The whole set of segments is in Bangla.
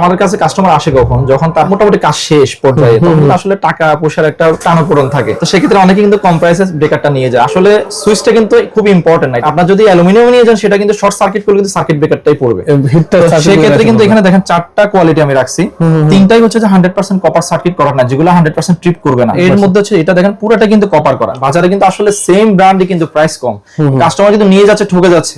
আমাদের কাছে কাস্টমার আসে কখন? যখন তার মোটামুটি কাজ শেষ পর্যায়ে তখন আসলে টাকা পয়সার একটা টানাপোড়ন থাকে। তো সেক্ষেত্রে অনেকে কিন্তু কম্প্রাইসেস ব্রেকারটা নিয়ে যায়। আসলে সুইচটা কিন্তু খুব ইম্পর্টেন্ট নাই আপনার যদি অ্যালুমিনিয়াম নিয়ে যান সেটা কিন্তু শর্ট সার্কিট করলে কিন্তু সার্কিট ব্রেকারটাই পড়বে। সেক্ষেত্রে কিন্তু এখানে দেখেন চারটা কোয়ালিটি আমি রাখছি। তিনটাই হচ্ছে যে হান্ড্রেড পার্সেন্ট কপার সার্কিট করা না যেগুলো হান্ড্রেড পার্সেন্ট ট্রিপ করবে না। এর মধ্যে হচ্ছে এটা দেখেন পুরোটা কিন্তু কপার করা। বাজারে কিন্তু আসলে সেম ব্র্যান্ডই কিন্তু প্রাইস কম। কাস্টমার কিন্তু নিয়ে যাচ্ছে ঠকে যাচ্ছে।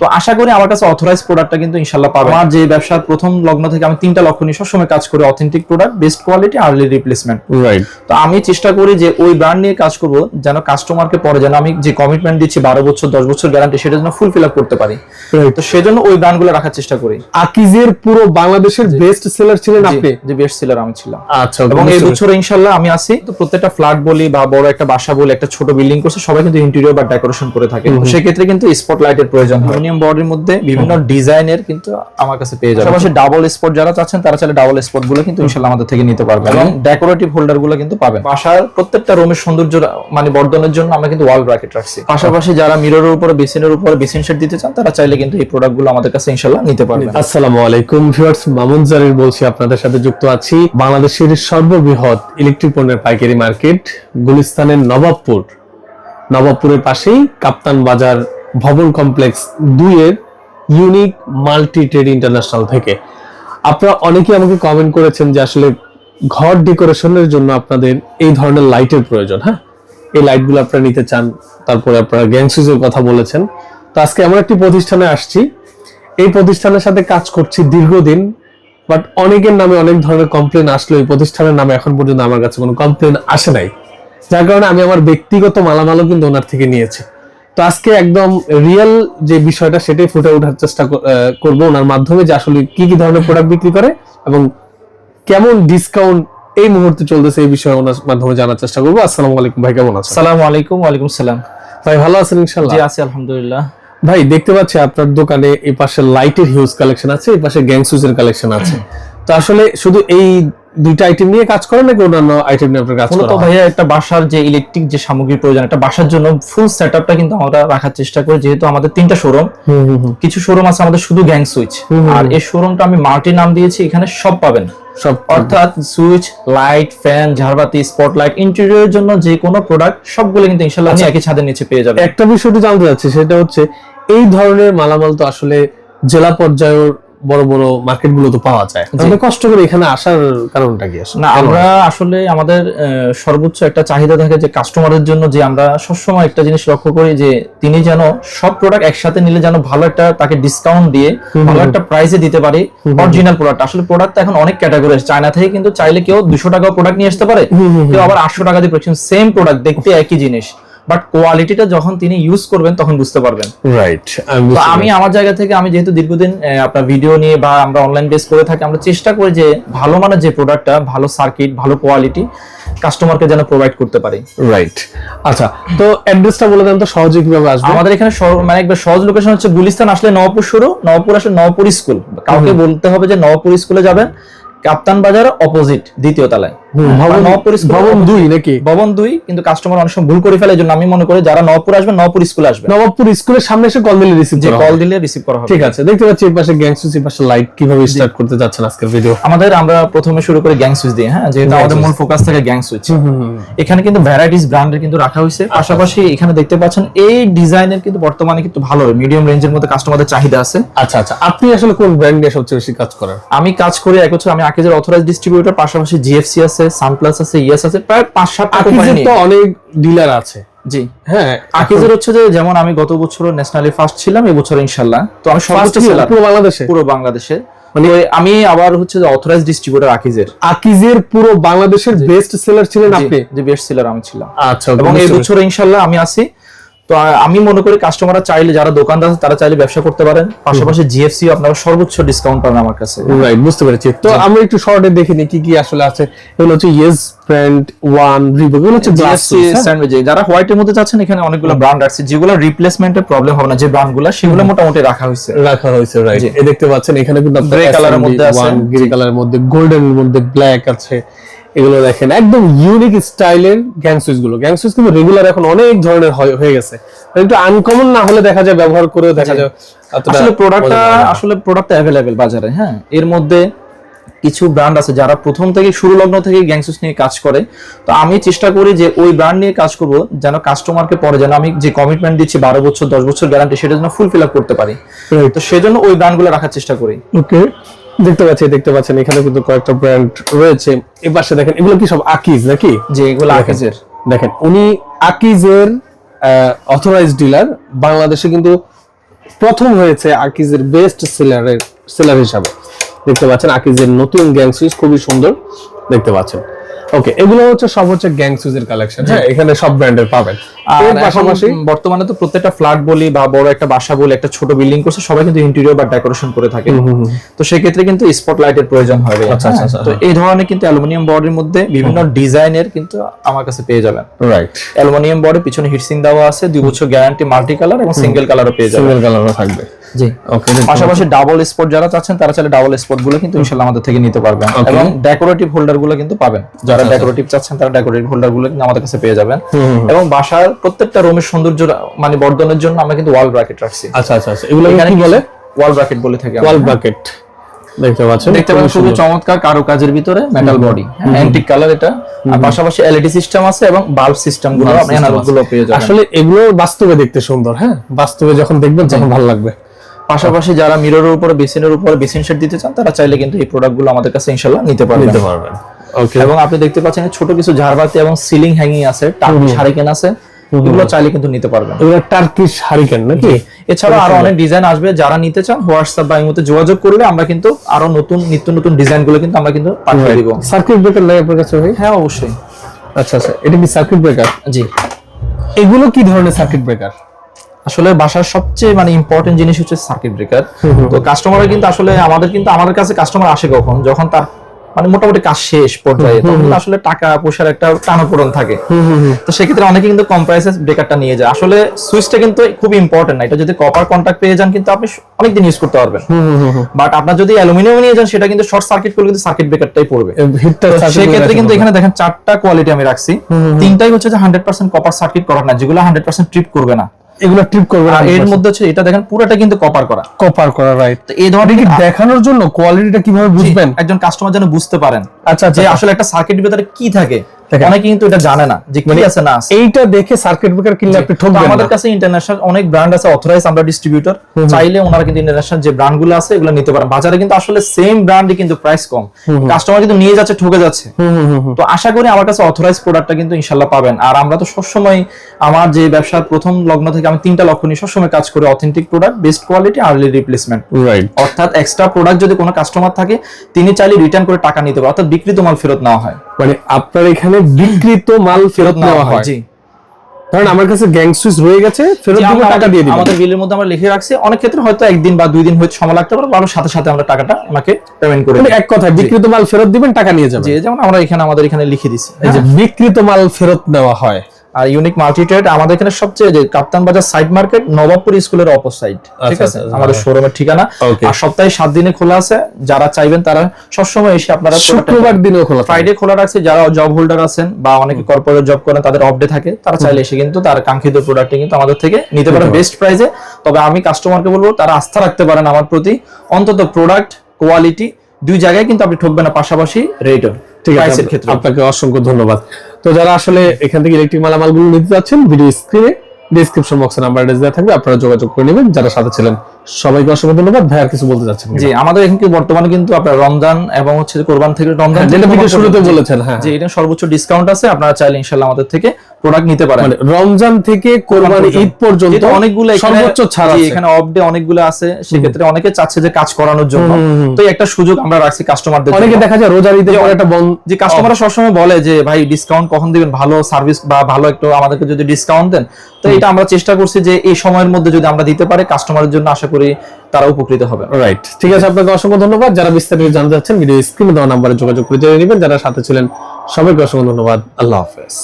তো আশা করি আমার কাছে অথরাইজ প্রোডাক্টটা কিন্তু ইনশাল্লাহ পাবে আমার যে ব্যবসার প্রথম লগ্ন থেকে আমি তিনটা লক্ষ্য নিয়ে সবসময় কাজ করি authentic product best quality early replacement right তো আমি চেষ্টা করি যে ওই ব্র্যান্ড নিয়ে কাজ করব যেন কাস্টমারকে পরে যেন আমি যে কমিটমেন্ট দিচ্ছি বারো বছর দশ বছর গ্যারান্টি সেটা যেন ফুল ফিল আপ করতে পারি। তো সেজন্য ওই ব্র্যান্ডগুলো রাখার চেষ্টা করি। আকিজের পুরো বাংলাদেশের বেস্ট সেলার ছিলেন আপনি? যে বেস্ট সেলার আমি ছিলাম। আচ্ছা এবং এই বছর ইনশাল্লাহ আমি আছি। তো প্রত্যেকটা ফ্ল্যাট বলি বা বড় একটা বাসা বলি একটা ছোট বিল্ডিং করছে সবাই কিন্তু ইন্টেরিয়র বা ডেকোরেশন করে থাকে। তো সেক্ষেত্রে কিন্তু স্পট লাইটের প্রয়োজন হয়। অ্যালুমিনিয়াম বডির মধ্যে বিভিন্ন ডিজাইনের কিন্তু আমার কাছে পেয়ে যাবে পাশাপাশি ডাবল স্পট যারা চাচ্ছেন তারা চাইলে ডাবল স্পটগুলো কিন্তু ইনশাল্লাহ আমাদের থেকে নিতে পারবে এবং ডেকোরেটিভ হোল্ডারগুলো কিন্তু পাবেন। বাসার প্রত্যেকটা রুমের সৌন্দর্য মানে বর্ধনের জন্য আমরা কিন্তু ওয়াল ব্র্যাকেট রাখছি। পাশাপাশি যারা মিররের উপরে বেসিনের উপরে বেসিন শেড দিতে চান তারা চাইলে কিন্তু এই প্রোডাক্টগুলো আমাদের কাছে ইনশাল্লাহ নিতে পারবেন। আসসালামু আলাইকুম ভিউয়ার্স মামুন জারির বলছি আপনাদের সাথে যুক্ত আছি বাংলাদেশের সর্ববৃহৎ ইলেকট্রিক পণ্যের পাইকারি মার্কেট গুলিস্তানের নবাবপুর। নবাবপুরের পাশেই কাপ্তান বাজার ভবন কমপ্লেক্স দুই এর ইউনিক মাল্টি ট্রেড ইন্টারন্যাশনাল থেকে। আপনারা অনেকেই আমাকে কমেন্ট করেছেন যে আসলে ঘর ডেকোরেশনের জন্য আপনাদের এই ধরনের লাইটের প্রয়োজন হ্যাঁ? এই লাইটগুলো আপনারা নিতে চান, তারপরে আপনারা গ্যাংসুজের কথা বলেছেন। তো আজকে এমন একটি প্রতিষ্ঠানে আসছি। এই প্রতিষ্ঠানের সাথে কাজ করছি দীর্ঘদিন বাট অনেকের নামে অনেক ধরনের কমপ্লেন আসলো। এই প্রতিষ্ঠানের নামে এখন পর্যন্ত আমার কাছে কোনো কমপ্লেন আসে নাই। যার কারণে আমি আমার ব্যক্তিগত মালামালও কিন্তু ওনার থেকে নিয়েছি। তো আজকে একদম রিয়েল যে বিষয়টা সেটাই ফুটে ওঠার চেষ্টা করব ওনার মাধ্যমে যে আসলে কি কি ধরনের প্রোডাক্ট বিক্রি করে এবং কেমন ডিসকাউন্ট এই মুহূর্তে চলতেছে এই বিষয়ে ওনার মাধ্যমে জানার চেষ্টা করব। আসসালামু আলাইকুম ভাই কেমন আছেন? আসসালামু আলাইকুম ওয়ালাইকুম সালাম। ভাই ভালো আছেন ইনশাল্লাহ জি আছি আলহামদুলিল্লাহ। ভাই দেখতে পাচ্ছি আপনার দোকানে এই পাশে লাইটের হিউজ কালেকশন আছে এই পাশে গ্যাংসুজের কালেকশন আছে। তো আসলে শুধু এই দুইটা আইটেম নিয়ে কাজ করেন নাকি অন্যান্য আইটেম নিয়ে আপনার কাজ মূলত করা হয়? ভাইয়া একটা বাসার যে ইলেকট্রিক যে সামগ্রী প্রয়োজন একটা বাসার জন্য ফুল সেটআপটা কিন্তু আমরা রাখার চেষ্টা করি যেহেতু আমাদের তিনটা শোরুম। কিছু শোরুম আছে আমাদের শুধু গ্যাং সুইচ। আর এই শোরুমটা আমি মাল্টি নাম দিয়েছি এখানে সব পাবেন সব অর্থাৎ সুইচ লাইট ফ্যান ঝাড়বাতি স্পটলাইট ইন্টেরিয়রের জন্য যে কোনো প্রোডাক্ট সবগুলো কিন্তু ইনশাআল্লাহ আপনি একই ছাদের নিচে পেয়ে যাবেন একটা বিষয় একটু জানতে চাচ্ছি সেটা হচ্ছে এই ধরনের মালামাল তো আসলে জেলা পর্যায়ের বড় বড় মার্কেটগুলো তো পাওয়া যায়। তাহলে কষ্ট করে এখানে আসার কারণটা কি আসলে? না আমরা আসলে আমাদের সর্বোচ্চ একটা চাহিদা থাকে যে কাস্টমারের জন্য যে আমরা সবসময় একটা জিনিস লক্ষ্য করি যে তিনি যেন সব প্রোডাক্ট একসাথে নিলে যেন ভালো একটা তাকে ডিসকাউন্ট দিয়ে ভালো একটা প্রাইসে দিতে পারি অরিজিনাল প্রোডাক্ট আসলে প্রোডাক্ট এখন অনেক ক্যাটাগরি আছে চায়না থেকে কিন্তু চাইলে কেউ দুশো টাকা প্রোডাক্ট নিয়ে আসতে পারে কেউ আবার আটশো টাকা দিয়ে সেম প্রোডাক্ট দেখতে একই জিনিস। বাট কোয়ালিটিটা যখন তিনি ইউজ করবেন তখন বুঝতে পারবেন। রাইট আমি আমার জায়গা থেকে আমি যেহেতু দীর্ঘদিন আপনার ভিডিও নিয়ে বা আমরা অনলাইন বেস করে থাকি আমরা চেষ্টা করি যে ভালো মানের যে প্রোডাক্টটা ভালো সার্কিট ভালো কোয়ালিটি কাস্টমারকে যেন প্রোভাইড করতে পারি। রাইট আচ্ছা তো অ্যাড্রেসটা বলে দেন তো সহজে কীভাবে আসবে? আমাদের এখানে মানে একবার সহজ লোকেশন হচ্ছে গুলিস্তান আসলে নবপুর শুরু। নবপুর আসলে নবপুর স্কুল কাউকে বলতে হবে যে নবপুর স্কুলে যাবেন। কাপ্তান বাজার অপোজিট দ্বিতীয় তলায়। ভবন নবপুর স্কুল ভবন দুই নাকি? ভবন দুই কিন্তু কাস্টমার অনেক সময় ভুল করে ফেলে এই আমি মনে করি যারা নবপুর আসবে নবপুর স্কুলে আসবে নবাবপুর স্কুলের সামনে এসে কল দিলে রিসিভ করা কল দিলে রিসিভ করা হবে। ঠিক আছে দেখতে পাচ্ছি এই পাশে গ্যাংসুস এই পাশে লাইট কীভাবে স্টার্ট করতে যাচ্ছেন আজকের ভিডিও আমাদের আমরা প্রথমে শুরু করি গ্যাং সুইচ দিয়ে হ্যাঁ? যেহেতু আমাদের মূল ফোকাস থাকে গ্যাং সুইচ এখানে কিন্তু ভ্যারাইটিস ব্র্যান্ডের কিন্তু রাখা হয়েছে। পাশাপাশি এখানে দেখতে পাচ্ছেন এই ডিজাইনের কিন্তু বর্তমানে কিন্তু ভালো মিডিয়াম রেঞ্জের মধ্যে কাস্টমারদের চাহিদা আছে। আচ্ছা আচ্ছা আপনি আসলে কোন ব্র্যান্ড নিয়ে সবচেয়ে বেশি কাজ করেন? আমি কাজ করি এক হচ্ছে আমি আকিজের অথরাইজ ডিস্ট্রিবিউটর পাশাপাশি জিএফসি আছে সানপ্লাস আছে ইয়াস আছে প্রায় পাঁচ সাতটা কোম্পানি তো অনেক ডিলার আছে। জি। হ্যাঁ আকিজের হচ্ছে যে যেমন আমি গত বছর ন্যাশনালি ফার্স্ট ছিলাম এই বছর ইনশাল্লাহ তো আমি সর্বোচ্চ ছিলাম পুরো বাংলাদেশে। পুরো বাংলাদেশে। মানে আমি আবার হচ্ছে যে অথরাইজ ডিস্ট্রিবিউটর আকিজের আকিজের পুরো বাংলাদেশের বেস্ট সেলার ছিলেন আপনি। যে বেস্ট সেলার আমি ছিলাম। আচ্ছা এবং এই বছর ইনশাল্লাহ আমি আছি তো আমি মনে করি কাস্টমাররা চাইলে যারা দোকানদার আছে তারা চাইলে ব্যবসা করতে পারেন। পাশাপাশি জিএফসি আপনারা সর্বোচ্চ ডিসকাউন্ট পাবেন আমার কাছে। রাইট বুঝতে পেরেছি। তো আমরা একটু শর্টে দেখে নিই কি কি আসলে আছে। এগুলো হচ্ছে ইয়েস ব্র্যান্ড ওয়ান রিবক এগুলো হচ্ছে জিএফসি স্যান্ডউইচ যারা হোয়াইটের মধ্যে যাচ্ছেন এখানে অনেকগুলো ব্র্যান্ড আছে। যেগুলো রিপ্লেসমেন্টের প্রবলেম হবে না যে ব্র্যান্ডগুলো সেগুলো মোটামুটি রাখা হয়েছে। রাখা হয়েছে রাইট। এই দেখতে পাচ্ছেন এখানে কিন্তু colour এর মধ্যে আছে। গ্রে কালারের মধ্যে গোল্ডেন এর মধ্যে ব্ল্যাক আছে। এগুলো দেখেন একদম ইউনিক স্টাইলের গ্যাং সুইচগুলো। গ্যাং সুইচ কিন্তু রেগুলার এখন অনেক ধরনের হয়ে গেছে। একটু আনকমন না হলে দেখা যায় ব্যবহার করেও দেখা যায় আসলে প্রোডাক্টটা। আসলে প্রোডাক্টটা অ্যাভেলেবেল বাজারে হ্যাঁ? এর মধ্যে কিছু ব্র্যান্ড আছে যারা প্রথম থেকে শুরু লগ্ন থেকে গ্যাংসুস নিয়ে কাজ করে। তো আমি চেষ্টা করি যে ওই ব্র্যান্ড নিয়ে কাজ করব যেন কাস্টমারকে পরে যেন আমি যে কমিটমেন্ট দিচ্ছি বারো বছর দশ বছর গ্যারান্টি সেটা যেন ফুল ফিল আপ করতে পারি। তো সেজন্য ওই ব্র্যান্ডগুলো রাখার চেষ্টা করি। ওকে দেখতে পাচ্ছি দেখতে পাচ্ছেন এখানে কিন্তু কয়েকটা ব্র্যান্ড রয়েছে। এই পাশে দেখেন এগুলো কি সব আকিজ নাকি? যে এগুলো আকিজের। দেখেন উনি আকিজের অথরাইজড ডিলার বাংলাদেশে কিন্তু প্রথম হয়েছে আকিজের বেস্ট সেলারের সেলার হিসাবে। দেখতে পাচ্ছেন আকিজের নতুন গ্যাং সুইচ খুবই সুন্দর দেখতে পাচ্ছেন। ওকে এগুলো হচ্ছে সব হচ্ছে গ্যাং সুইচের কালেকশন হ্যাঁ এখানে সব ব্র্যান্ডের পাবেন। আর পাশাপাশি বর্তমানে তো প্রত্যেকটা ফ্ল্যাট বলি বা বড় একটা বাসা বলি একটা ছোট বিল্ডিং করছে সবাই কিন্তু ইন্টেরিয়র বা ডেকোরেশন করে থাকে। তো সেক্ষেত্রে কিন্তু স্পট লাইটের প্রয়োজন হয় আচ্ছা, আচ্ছা, হ্যাঁ? আচ্ছা। তো এই ধরনের কিন্তু অ্যালুমিনিয়াম বডির মধ্যে বিভিন্ন ডিজাইনের কিন্তু আমার কাছে পেয়ে যাবেন। রাইট অ্যালুমিনিয়াম বডি পিছনে হিটসিং দেওয়া আছে দুই বছর গ্যারান্টি মাল্টি কালার এবং সিঙ্গেল কালারও পেয়ে যাবেন। সিঙ্গেল কালারও থাকবে। জি। ওকে পাশাপাশি ডাবল স্পট যারা চাচ্ছেন তারা চাইলে ডাবল স্পটগুলো কিন্তু আমাদের থেকে নিতে পারবেন। এবং ডেকোরেটিভ হোল্ডারগুলো কিন্তু পাবেন। যারা ডেকোরেটিভ চাচ্ছেন তারা ডেকোরেটিভ হোল্ডারগুলো কিন্তু আমাদের কাছে পেয়ে যাবেন। এবং বাসার প্রত্যেকটা রুমের সৌন্দর্য মানে বর্ধনের জন্য আমরা কিন্তু ওয়াল ব্র্যাকেট রাখছি। আচ্ছা আচ্ছা আচ্ছা। এগুলো কি বলে? ওয়াল ব্র্যাকেট বলে থাকি ওয়াল ব্র্যাকেট দেখতে পাচ্ছেন? দেখতে পাচ্ছেন খুবই চমৎকার কারুকাজের ভিতরে মেটাল বডি অ্যান্টিক কালার এটা। আর পাশাপাশি এলইডি সিস্টেম আছে এবং বাল্ব সিস্টেমগুলো আপনি অ্যানালগগুলো পেয়ে যাবেন। আসলে এগুলো বাস্তবে দেখতে সুন্দর হ্যাঁ? বাস্তবে যখন দেখবেন তখন ভালো লাগবে। পাশাপাশি যারা মিররের উপরে বেসিনের উপরে বেসিন সেট দিতে চান তারা চাইলে কিন্তু এই প্রোডাক্টগুলো আমাদের কাছে ইনশাল্লাহ নিতে পারবেন। নিতে পারবেন। ওকে এবং আপনি দেখতে পাচ্ছেন ছোট কিছু ঝাড়বাতি এবং সিলিং হ্যাঙ্গিং আছে টার্কি হারিকেন আছে এগুলো চাইলে কিন্তু নিতে পারবেন। এগুলো টার্কিশ হারিকেন নাকি? এছাড়া আরও অনেক ডিজাইন আসবে যারা নিতে চান হোয়াটসঅ্যাপ বা ইমোতে যোগাযোগ করলে আমরা কিন্তু আরও নতুন নিত্য নতুন ডিজাইনগুলো কিন্তু আমরা কিন্তু পাঠিয়ে দিব। সার্কিট ব্রেকার নাই আপনার কাছে হ্যাঁ অবশ্যই। আচ্ছা আচ্ছা। এটা কি সার্কিট ব্রেকার জি। এগুলো কি ধরনের সার্কিট ব্রেকার আসলে বাসার সবচেয়ে মানে ইম্পর্টেন্ট জিনিস হচ্ছে সার্কিট ব্রেকার তো কাস্টমার কিন্তু আসলে আমাদের কিন্তু আমাদের কাছে কাস্টমার আসে কখন? যখন তার মানে মোটামুটি কাজ শেষ পর্যায়ে তখন আসলে টাকা পয়সার একটা টানাপোড়ন থাকে। তো সেক্ষেত্রে অনেকে কিন্তু কম্প্রাইসেস ব্রেকারটা নিয়ে যায়। আসলে সুইচটা কিন্তু খুব ইম্পর্টেন্ট না। এটা যদি কপার কন্টাক্ট পেয়ে যান কিন্তু আপনি অনেকদিন ইউজ করতে পারবেন। বাট আপনার যদি অ্যালুমিনিয়াম নিয়ে যান সেটা কিন্তু শর্ট সার্কিট করলে কিন্তু সার্কিট ব্রেকারটাই পড়বে। সেক্ষেত্রে কিন্তু এখানে দেখেন চারটা কোয়ালিটি আমি রাখছি। তিনটাই হচ্ছে যে হান্ড্রেড পার্সেন্ট কপার সার্কিট করা না। যেগুলো হান্ড্রেড পার্সেন্ট ট্রিপ করবে না। এগুলো ট্রিপ করবে আর এর মধ্যে হচ্ছে এটা দেখেন পুরোটা কিন্তু কপার করা। কপার করা রাইট তো এই ধরনের কি দেখানোর জন্য কোয়ালিটিটা কীভাবে বুঝবেন? একজন কাস্টমার যেন বুঝতে পারেন আচ্ছা যে আচ্ছা। আসলে একটা সার্কিট ভিতরে কি থাকে। অনেকে কিন্তু এটা জানে না যে কি আছে না এইটা দেখে সার্কিট ব্রেকার কিনলে আপনি ঠকবেন আমাদের কাছে ইন্টারন্যাশনাল অনেক ব্র্যান্ড আছে অথরাইজ আমরা ডিস্ট্রিবিউটর চাইলে ওনারা কিন্তু ইন্টারন্যাশনাল যে ব্র্যান্ডগুলো আছে এগুলো নিতে পারেন। বাজারে কিন্তু আসলে সেম ব্র্যান্ডই কিন্তু প্রাইস কম। কাস্টমার কিন্তু নিয়ে যাচ্ছে ঠকে যাচ্ছে। তো আশা করি আমার কাছে অথরাইজ প্রোডাক্টটা কিন্তু ইনশাল্লাহ পাবেন। আর আমরা তো সবসময় আমার যে ব্যবসার প্রথম লগ্ন থেকে আমি তিনটা লক্ষ্য নিয়ে সবসময় কাজ করি authentic product best quality early replacement অর্থাৎ এক্সট্রা প্রোডাক্ট যদি কোনো কাস্টমার থাকে তিনি চাইলে রিটার্ন করে টাকা নিতে পারে অর্থাৎ বিক্রিত মাল ফেরত নেওয়া হয়। মানে আপনার এখানে বিক্রিত মাল ফেরত নেওয়া হয় জি। ধরেন আমার কাছে গ্যাং সুইচ রয়ে গেছে ফেরত দিব টাকা দিয়ে দিব আমাদের বিলের মধ্যে আমরা লিখে রাখছি। অনেক ক্ষেত্রে হয়তো একদিন বা দুই দিন হয়তো সময় লাগতে পারে আমরা সাথে সাথে আমরা টাকাটা আমাকে পেমেন্ট করে এক কথা বিক্রিত মাল ফেরত দিবেন টাকা নিয়ে যাবেন। যেমন আমরা এখানে আমাদের এখানে লিখে দিছি। এই যে বিক্রিত মাল ফেরত নেওয়া হয়। আর ইউনিক মাল্টি ট্রেড আমাদের এখানে সবচেয়ে যে কাপ্তান বাজার সাইড মার্কেট নবাবপুর স্কুলের অপর সাইড ঠিক আচ্ছা, আছে? আচ্ছা, আমাদের শোরুমের ঠিকানা। আর সপ্তাহে সাত দিনে খোলা আছে। যারা চাইবেন তারা সবসময় এসে আপনারা শুক্রবার দিনেও খোলা ফ্রাইডে খোলা রাখছে। যারা জব হোল্ডার আছেন বা অনেকে কর্পোরেট জব করেন তাদের অফ ডে থাকে। তারা চাইলে এসে কিন্তু তার কাঙ্ক্ষিত প্রোডাক্টটি কিন্তু আমাদের থেকে নিতে পারেন বেস্ট প্রাইসে তবে আমি কাস্টমারকে বলব তারা আস্থা রাখতে পারেন আমার প্রতি। অন্তত প্রোডাক্ট কোয়ালিটি দুই জায়গায় কিন্তু আপনি ঠকবেন না। পাশাপাশি রেটও ঠিক আছে আপনাকে অসংখ্য ধন্যবাদ। তো যারা আসলে এখান থেকে ইলেকট্রিক মালামালগুলো নিতে চাচ্ছেন ভিডিও স্ক্রিনে ডিসক্রিপশন বক্সে নাম্বার দেওয়া থাকবে আপনারা যোগাযোগ করে নেবেন যারা সাথে ছিলেন। সবাইকে অসংখ্য ধন্যবাদ। ভাই আর কিছু বলতে চাচ্ছেন জি আমাদের এখানে কি বর্তমানে কিন্তু আপনার রমজান এবং হচ্ছে কোরবান থেকে রমজান হ্যাঁ, যেটা থেকে শুরুতে বলেছেন হ্যাঁ। যে এটা সর্বোচ্চ ডিসকাউন্ট আছে আপনারা চাইলে ইনশাআল্লাহ আমাদের থেকে প্রোডাক্ট নিতে পারেন। মানে রমজান থেকে কোরবানি ঈদ পর্যন্ত। অনেকগুলো সর্বোচ্চ ছাড় আছে। এখানে অফ ডে অনেকগুলো আছে সেক্ষেত্রে অনেকে চাচ্ছে যে কাজ করানোর জন্য। তো একটা সুযোগ আমরা রাখছি কাস্টমারদের অনেকে দেখা যায় রোজার পরে একটা বন্ধ যে কাস্টমাররা সবসময় বলে যে ভাই ডিসকাউন্ট কখন দিবেন? ভালো সার্ভিস বা ভালো একটু আমাদেরকে যদি ডিসকাউন্ট দেন। তো এটা আমরা চেষ্টা করছি যে এই সময়ের মধ্যে যদি আমরা দিতে পারি কাস্টমারের জন্য আশা করি তারা উপকৃত হবে। রাইট ঠিক আছে, আপনাকে অসংখ্য ধন্যবাদ। যারা বিস্তারিত জানতে চাচ্ছেন ভিডিও স্ক্রিনে দেওয়া নাম্বারে যোগাযোগ করে জেনে নেবেন। যারা সাথে ছিলেন, সবাইকে অসংখ্য ধন্যবাদ। আল্লাহ হাফেজ।